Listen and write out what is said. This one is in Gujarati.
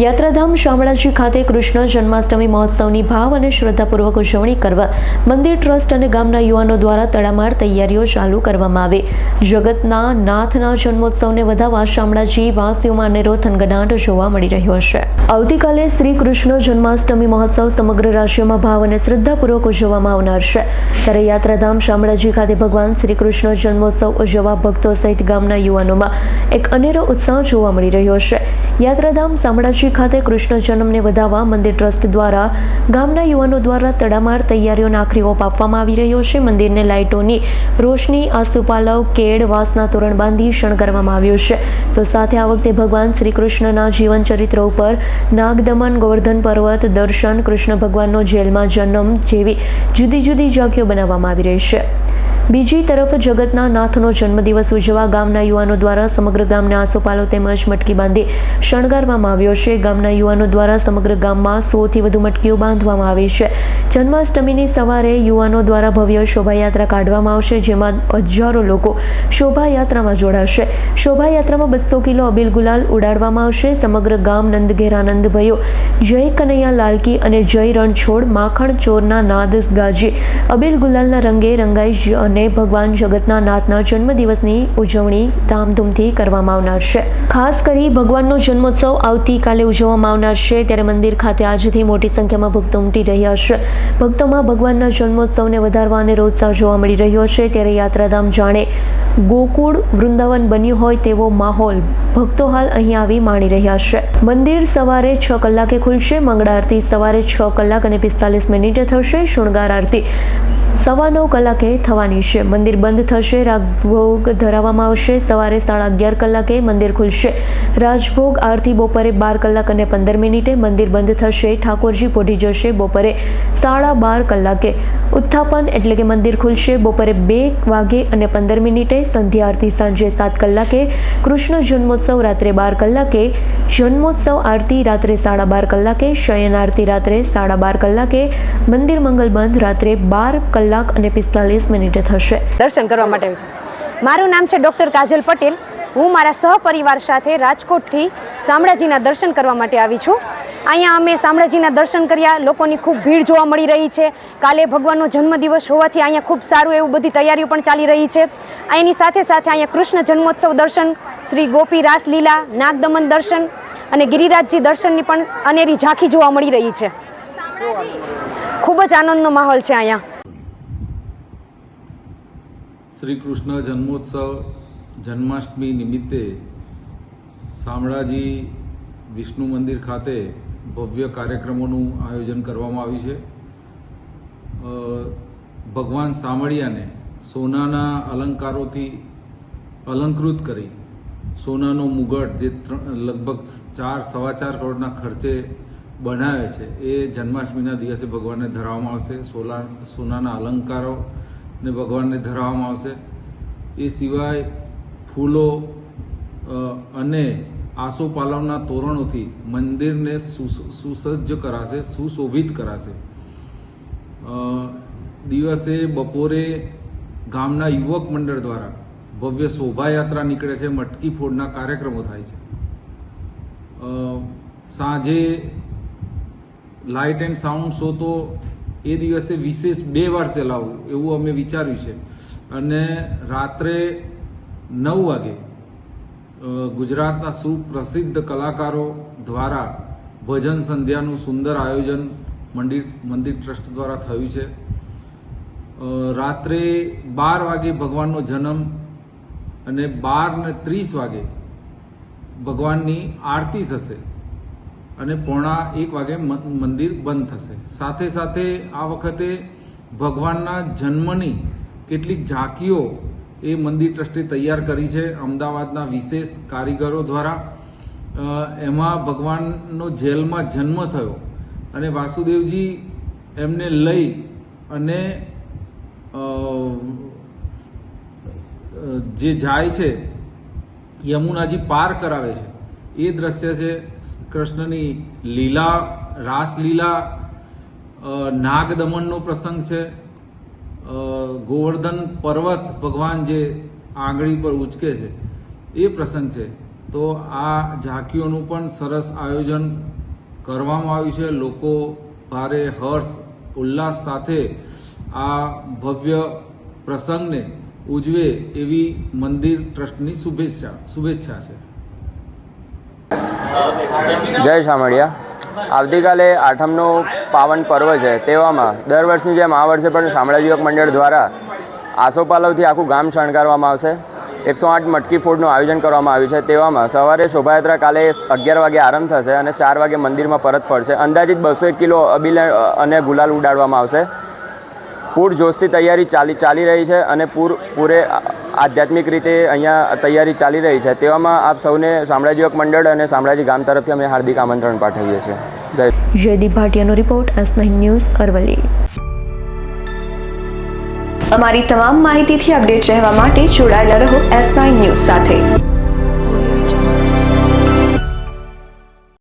યાત્રાધામ શામળાજી ખાતે કૃષ્ણ જન્માષ્ટમી મહોત્સવની ભાવ અને શ્રદ્ધાપૂર્વક ઉજવણી કરવા મંદિર ટ્રસ્ટ અને ગામના યુવાનો દ્વારા તડામાર તૈયારીઓ ચાલુ કરવામાં આવી. જગતના નાથના જન્મોત્સવને વધાવવા શામળાજી વાસીઓમાં અનેરો થનગનાટ જોવા મળી રહ્યો છે. આવતીકાલે શ્રી કૃષ્ણ જન્માષ્ટમી મહોત્સવ સમગ્ર રાજ્યમાં ભાવ અને શ્રદ્ધાપૂર્વક ઉજવવામાં આવનાર છે. ત્યારે યાત્રાધામ શામળાજી ખાતે ભગવાન શ્રી કૃષ્ણ જન્મોત્સવ ઉજવવા ભક્તો સહિત ગામના યુવાનોમાં એક અનેરો ઉત્સાહ જોવા મળી રહ્યો છે. યાત્રાધામ શામળાજી ખાતે કૃષ્ણ જન્મને વધાવવા મંદિર ટ્રસ્ટ દ્વારા ગામના યુવાનો દ્વારા તડામાર તૈયારીઓનો આખરી ઓપ આપવામાં આવી રહ્યો છે. મંદિરને લાઇટોની રોશની, આસુપાલવ, કેળ, વાંસના તોરણ બાંધી શણગારવામાં આવ્યું છે. તો સાથે આ વખતે ભગવાન શ્રી કૃષ્ણના જીવન ચરિત્ર ઉપર નાગદમન ગોવર્ધન પર્વત દર્શન કૃષ્ણ ભગવાનનો જેલમાં જન્મ જેવી જુદી જુદી ઝાંખીઓ બનાવવામાં આવી રહી છે. બીજી તરફ જગતના નાથનો જન્મદિવસ ઉજવવા ગામના યુવાનો દ્વારા સમગ્ર ગામને આસોપાલો તેમજ મટકી બાંધી શણગારવામાં આવ્યો છે. ગામના યુવાનો દ્વારા સમગ્ર ગામમાં સોથી વધુ મટકીઓ બાંધવામાં આવી છે. જન્માષ્ટમીની સવારે યુવાનો દ્વારા ભવ્ય શોભાયાત્રા કાઢવામાં આવશે, જેમાં હજારો લોકો શોભાયાત્રામાં જોડાશે. શોભાયાત્રામાં બસો કિલો અબીલ ગુલાલ ઉડાડવામાં આવશે. સમગ્ર ગામ નંદઘેરાનંદ ભયો. જય કનૈયા લાલકી અને જય રણછોડ માખણ ચોરના નાદસ ગાજી. અબીલ ગુલાલના રંગે રંગાઈ જ અને ભગવાન જગતના નાથના જન્મદિવસની ઉજવણી ધામધૂમથી કરવામાં આવનાર છે. ખાસ કરી ભગવાનનો જન્મોત્સવ આવતીકાલે ઉજવવામાં આવનાર છે, ત્યારે મંદિર ખાતે આજથી મોટી સંખ્યામાં ભક્તો ઉમટી રહ્યા છે. ભક્તોમાં ભગવાનના જન્મોત્સવને વધારવા અને રોત્સાહ જોવા મળી રહ્યો છે, ત્યારે યાત્રાધામ જાણે ગોકુળ વૃંદાવન બન્યું હોય તેવો માહોલ ભક્તો હાલ અહીં આવી માણી રહ્યા છે. મંદિર સવારે છ કલાકે ખુલશે, મંગળા આરતી સવારે છ કલાક અને પિસ્તાલીસ મિનિટે થશે શૃંગાર આરતી. સવા નવ કલાકે થવાની છે. મંદિર બંધ થશે. રાજભોગ ધરાવવામાં આવશે. સવારે સાડા અગિયાર કલાકે મંદિર ખુલશે. રાજભોગ આરતી બપોરે બાર કલાક અને પંદર મિનિટે મંદિર બંધ થશે. ઠાકોરજી પોઢી જશે બપોરે સાડા બાર કલાકે. ઉત્થાપન એટલે કે મંદિર ખુલશે બપોરે બે વાગે અને પંદર મિનિટે સંધ્યા આરતી સાંજે સાત કલાકે, કૃષ્ણ જન્મોત્સવ રાત્રે બાર કલાકે, જન્મોત્સવ આરતી રાત્રે સાડા બાર કલાકે, શયન આરતી રાત્રે સાડા બાર કલાકે, મંદિર મંગલ બંધ રાત્રે બાર કલાક અને પિસ્તાલીસ મિનિટે થશે. દર્શન કરવા માટે મારું નામ છે ડૉક્ટર કાજલ પટેલ. હું મારા સહપરિવાર સાથે રાજકોટથી શામળાજીના દર્શન કરવા માટે આવી છું. અહીંયા અમે શામળાજીના દર્શન કર્યા. લોકોની ખૂબ ભીડ જોવા મળી રહી છે. કાલે ભગવાનનો જન્મદિવસ હોવાથી અહીંયા ખૂબ સારું એવું બધી તૈયારીઓ પણ ચાલી રહી છે. એની સાથે સાથે અહીંયા કૃષ્ણ જન્મોત્સવ દર્શન, શ્રી ગોપી રાસલીલા નાગદમન દર્શન અને ગિરિરાજજી દર્શનની પણ અનેરી ઝાંખી જોવા મળી રહી છે. ખૂબ જ આનંદનો માહોલ છે અહીંયા. શ્રી કૃષ્ણ જન્મોત્સવ જન્માષ્ટમી નિમિત્તે શામળાજી વિષ્ણુ મંદિર ખાતે ભવ્ય કાર્યક્રમોનું આયોજન કરવામાં આવ્યું છે. ભગવાન સામળિયાને સોનાના અલંકારોથી અલંકૃત કરી, સોનાનો મુગટ જે લગભગ ચાર, સવા ચાર કરોડના ખર્ચે બનાવે છે, એ જન્માષ્ટમીના દિવસે ભગવાનને ધરાવવામાં આવશે. સોલા, સોનાના અલંકારો ને ભગવાનને ધરાવવામાં આવશે. એ સિવાય ફૂલો અને આસોપાલવના તોરણોથી મંદિરને સુસ- સુસજ્જ કરાશે, સુશોભિત કરાશે. દિવસે બપોરે ગામના યુવક મંડળ દ્વારા ભવ્ય શોભાયાત્રા નીકળે છે, મટકી ફોડના કાર્યક્રમો થાય છે. સાંજે લાઇટ એન્ડ સાઉન્ડ શો તો એ દિવસે વિશેષ બે વાર ચલાવવું એવું અમે વિચાર્યું છે. અને રાત્રે નવ વાગે ગુજરાતના સુપ્રસિદ્ધ કલાકારો દ્વારા ભજન સંધ્યાનું સુંદર આયોજન મંદિર મંદિર ટ્રસ્ટ દ્વારા થયું છે. રાત્રે બાર વાગે ભગવાનનો જન્મ અને બાર ને ત્રીસ વાગે ભગવાનની આરતી થશે અને પોણા એક વાગે મંદિર બંધ થશે. સાથે સાથે આ વખતે ભગવાનના જન્મની કેટલીક ઝાંકીઓ એ મંદિર ટ્રસ્ટે તૈયાર કરી છે અમદાવાદના વિશેષ કારીગરો દ્વારા. એમાં ભગવાનનો જેલમાં જન્મ થયો અને વાસુદેવજી એમને લઈ અને જે જાય છે, યમુનાજી પાર કરાવે છે. એ દ્રશ્ય છે કૃષ્ણની લીલા, રાસલીલા નાગદમનનો પ્રસંગ છે. ગોવર્ધન પર્વત ભગવાન જે આંગળી પર ઉચકે છે, એ પ્રસંગ છે. તો આ ઝાંકીઓનું પણ સરસ આયોજન કરવામાં આવ્યું છે. લોકો ભારે હર્ષ, ઉલ્લાસ સાથે આ ભવ્ય પ્રસંગને ઉજવે એવી મંદિર ટ્રસ્ટની શુભેચ્છા શુભેચ્છા છે. જય શામળિયા. આવતીકાલે આઠમનું પાવન પર્વ છે. તેવામાં દર વર્ષની જેમ આ વર્ષે પણ શામળા યુવક મંડળ દ્વારા આસોપાલવથી આખું ગામ શણગારવામાં આવશે. એકસો આઠ મટકી ફૂડનું આયોજન કરવામાં આવ્યું છે. તેવામાં સવારે શોભાયાત્રા કાલે અગિયાર વાગે આરંભ થશે અને ચાર વાગે મંદિરમાં પરત ફરશે. અંદાજિત બસો એક કિલો અબીલ અને ગુલાલ ઉડાડવામાં આવશે. પૂર જોશથી તૈયારી ચાલી ચાલી રહી છે અને પૂર પૂરે આધ્યાત્મિક રીતે અહીંયા તૈયારી ચાલી રહી છે. તેવામાં આપ સૌને શામળાજી યુવક મંડળ અને શામળાજી ગામ તરફથી અમે હાર્દિક આમંત્રણ પાઠવીએ છીએ. જય જયદીપ ભાટિયાનો રિપોર્ટ એસ ન્યૂઝ અરવલ્લી. અમારી તમામ માહિતીથી અપડેટ રહેવા માટે જોડાયેલા રહો એસ નાઇન ન્યૂઝ સાથે.